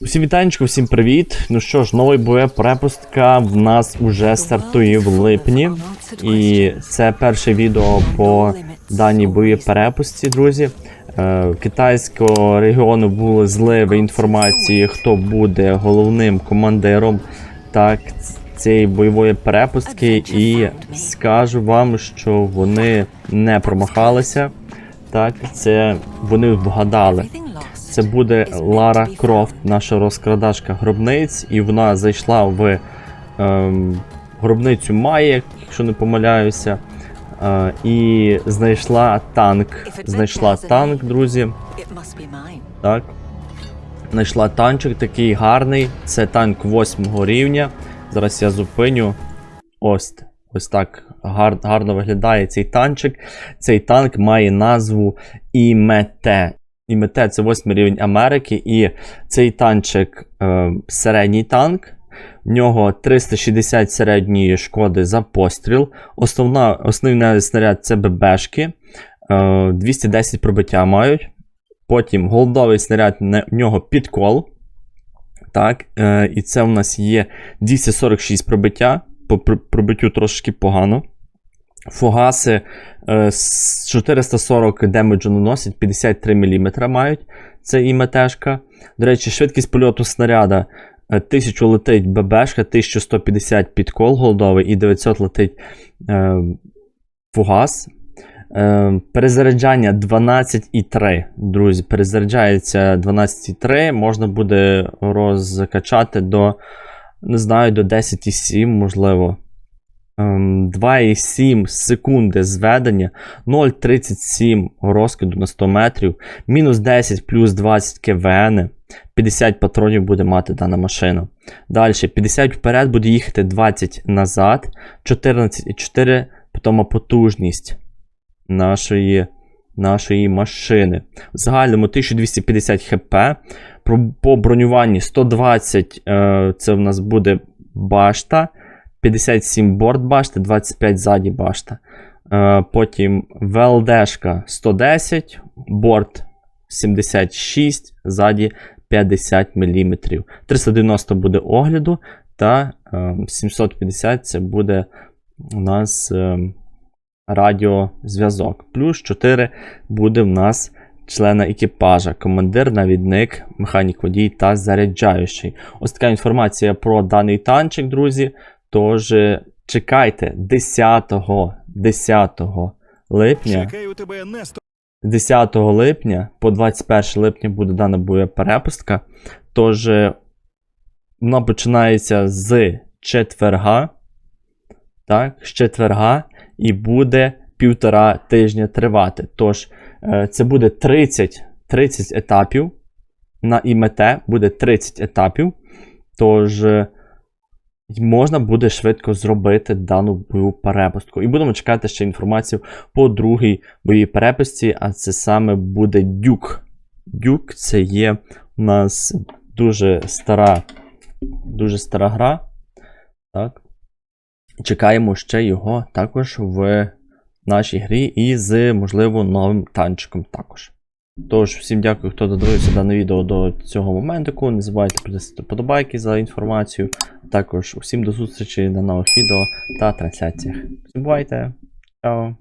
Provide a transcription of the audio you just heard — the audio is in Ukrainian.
Усім вітанечко, всім привіт. Ну що ж, новий боєпрепустка в нас уже стартує в липні. І це перше відео по даній боєперепустці, друзі. Е, Китайського регіону були зливи інформації, хто буде головним командиром так, цієї бойової перепустки. І скажу вам, що вони не промахалися. Так, це вони вгадали. Це буде Лара Крофт, наша розкрадашка гробниць, і вона зайшла в ем, гробницю Майя, якщо не помиляюся, е, і знайшла танк. Знайшла танк, друзі. Так. Знайшла танчик такий гарний. Це танк 8 рівня. Зараз я зупиню. Ось. Ось так гар, гарно виглядає цей танчик. Цей танк має назву Імете. Імете це 8 рівень Америки, і цей танчик е, середній танк. В нього 360 середньої шкоди за постріл. Основна, Основний снаряд це ББшки. Е, 210 пробиття мають. Потім голдовий снаряд в нього підкол. Так, е, І це у нас є 246 пробиття. По пр- пробиттю трошки погано. Фугаси е, з 440 демеджу наносять, 53 мм мають. Це і метешка. До речі, швидкість польоту снаряда е, 1000 летить ББшка, 1150 підкол голдовий і 900 летить е, фугас. Е, перезаряджання 12,3. Друзі, перезаряджається 12,3. Можна буде розкачати до, не знаю, до 10,7, можливо. Ем, 2,7 секунди зведення, 0,37 розкиду на 100 метрів, мінус 10 плюс 20 КВН, 50 патронів буде мати дана машина. Далі 50 вперед буде їхати 20 назад, 14,4 потім потужність нашої, нашої машини. В загальному 1250 хп. По бронюванні 120 е, це в нас буде башта. 57 борт башти, 25 ззаді башта. Е, потім ВЛДшка 110, борт 76, ззаді 50 мм. 390 буде огляду, та е, 750 це буде у нас е, радіозв'язок. Плюс 4 буде в нас члена екіпажа, командир, навідник, механік водій та заряджаючий. Ось така інформація про даний танчик, друзі. Тож чекайте 10, 10 липня. Чекаю тебе не 10 липня по 21 липня буде дана боєперепустка. Тож вона починається з четверга. Так, з четверга і буде півтора тижня тривати. Тож, е, це буде 30, 30 етапів. На ІМТ буде 30 етапів. Тож. Можна буде швидко зробити дану бойову перепустку. І будемо чекати ще інформацію по другій бойовій перепустці, а це саме буде Дюк. Дюк це є у нас дуже стара, дуже стара гра. Так. Чекаємо ще його також в нашій грі і з, можливо, новим танчиком також. Тож, всім дякую, хто додивився дане відео до цього моменту. Не забувайте підписати подобайки за інформацію. Також усім до зустрічі на нових відео та трансляціях. Бувайте. Чао.